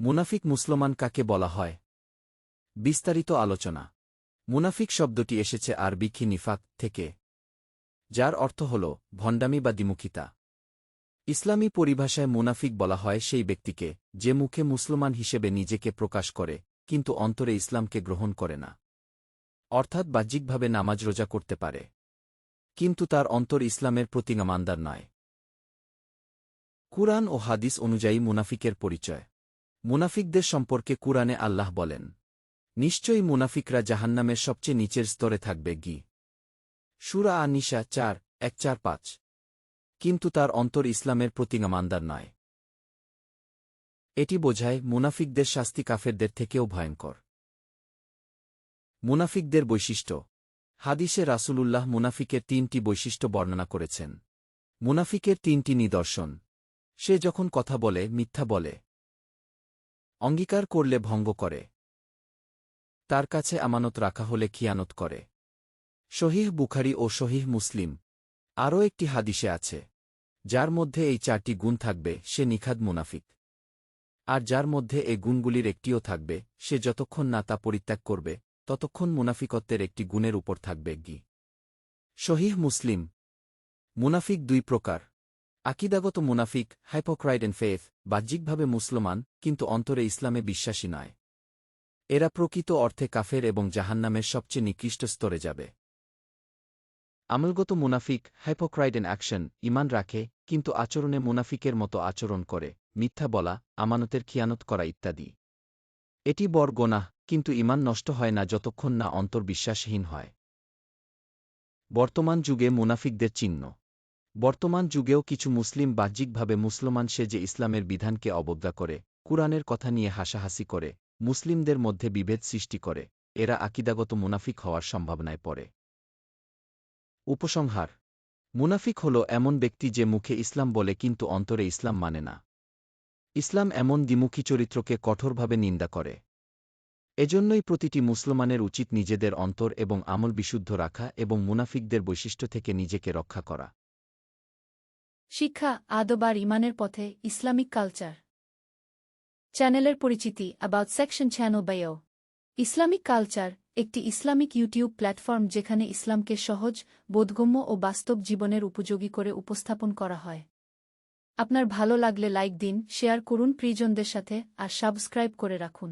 মুনাফিক মুসলমান কাকে বলা হয়? বিস্তারিত আলোচনা। মুনাফিক শব্দটি এসেছে আরবি নিফাক থেকে, যার অর্থ হল ভণ্ডামি বা দ্বিমুখিতা। ইসলামী পরিভাষায় মুনাফিক বলা হয় সেই ব্যক্তিকে যে মুখে মুসলমান হিসেবে নিজেকে প্রকাশ করে, কিন্তু অন্তরে ইসলামকে গ্রহণ করে না। অর্থাৎ বাহ্যিকভাবে নামাজ রোজা করতে পারে। কিন্তু তার অন্তর ইসলামের প্রতিগামান্দার নয়। কুরআন ও হাদিস অনুযায়ী মুনাফিকের পরিচয়। মুনাফিকদের সম্পর্কে কুরআনে আল্লাহ বলেন, নিশ্চয়ই মুনাফিকরা জাহান্নামের সবচেয়ে নিচের স্তরে থাকবে গি। সুরা আনিশা চার, এক, চার, পাঁচ। কিন্তু তার অন্তর ইসলামের প্রতিগামান্দার নয়। এটি বোঝায় মুনাফিকদের শাস্তি কাফেরদের থেকেও ভয়ঙ্কর। মুনাফিকদের বৈশিষ্ট্য। হাদিসে রাসূলুল্লাহ মুনাফিকের তিনটি বৈশিষ্ট্য বর্ণনা করেছেন। মুনাফিকের তিনটি নিদর্শন। সে যখন কথা বলে, মিথ্যা বলে অঙ্গীকার করলে ভঙ্গ করে। তার কাছে আমানত রাখা হলে খিয়ানত করে। শহীহ বুখারি ও শহীহ মুসলিম আরও একটি হাদিসে আছে, যার মধ্যে এই চারটি গুণ থাকবে, সে নিখাদ মুনাফিক। আর যার মধ্যে এই গুণগুলির একটিও থাকবে, সে যতক্ষণ না তা পরিত্যাগ করবে, ততক্ষণ মুনাফিকত্বের একটি গুণের উপর থাকবে গি। শহীহ মুসলিম মুনাফিক দুই প্রকার। আকিদাগত মুনাফিক হাইপোক্রাইড এন্ড ফেথ বাহ্যিকভাবে মুসলমান, কিন্তু অন্তরে ইসলামে বিশ্বাসী নয়। এরা প্রকৃত অর্থে কাফের এবং জাহান্নামের সবচেয়ে নিকৃষ্ট স্তরে যাবে। আমলগত মুনাফিক হাইপোক্রাইড এন অ্যাকশন ইমান রাখে, কিন্তু আচরণে মুনাফিকের মতো আচরণ করে, মিথ্যা বলা, আমানতের খিয়ানত করা ইত্যাদি। এটি বর গোনাহ, কিন্তু ইমান নষ্ট হয় না যতক্ষণ না অন্তর্বিশ্বাসহীন হয়। বর্তমান যুগে মুনাফিকদের চিহ্ন। বর্তমান যুগেও কিছু মুসলিম বাহ্যিকভাবে মুসলমান সে যে ইসলামের বিধানকে অবজ্ঞা করে, কুরআনের কথা নিয়ে হাসাহাসি করে, মুসলিমদের মধ্যে বিভেদ সৃষ্টি করে, এরা আকিদাগত মুনাফিক হওয়ার সম্ভাবনায় পড়ে। উপসংহার, মুনাফিক হল এমন ব্যক্তি যে মুখে ইসলাম বলে কিন্তু অন্তরে ইসলাম মানে না। ইসলাম এমন দ্বিমুখী চরিত্রকে কঠোরভাবে নিন্দা করে। এজন্যই প্রতিটি মুসলমানের উচিত নিজেদের অন্তর এবং আমল বিশুদ্ধ রাখা এবং মুনাফিকদের বৈশিষ্ট্য থেকে নিজেকে রক্ষা করা। শিক্ষা, আদব আর ইমানের পথে ইসলামিক কালচার। চ্যানেলের পরিচিতি about section bio Islamic culture, একটি ইসলামিক ইউটিউব প্ল্যাটফর্ম যেখানে ইসলামকে সহজ, বোধগম্য ও বাস্তব জীবনের উপযোগী করে উপস্থাপন করা হয়। আপনার ভালো লাগলে লাইক দিন শেয়ার করুন প্রিয়জনদের সাথে আর সাবস্ক্রাইব করে রাখুন।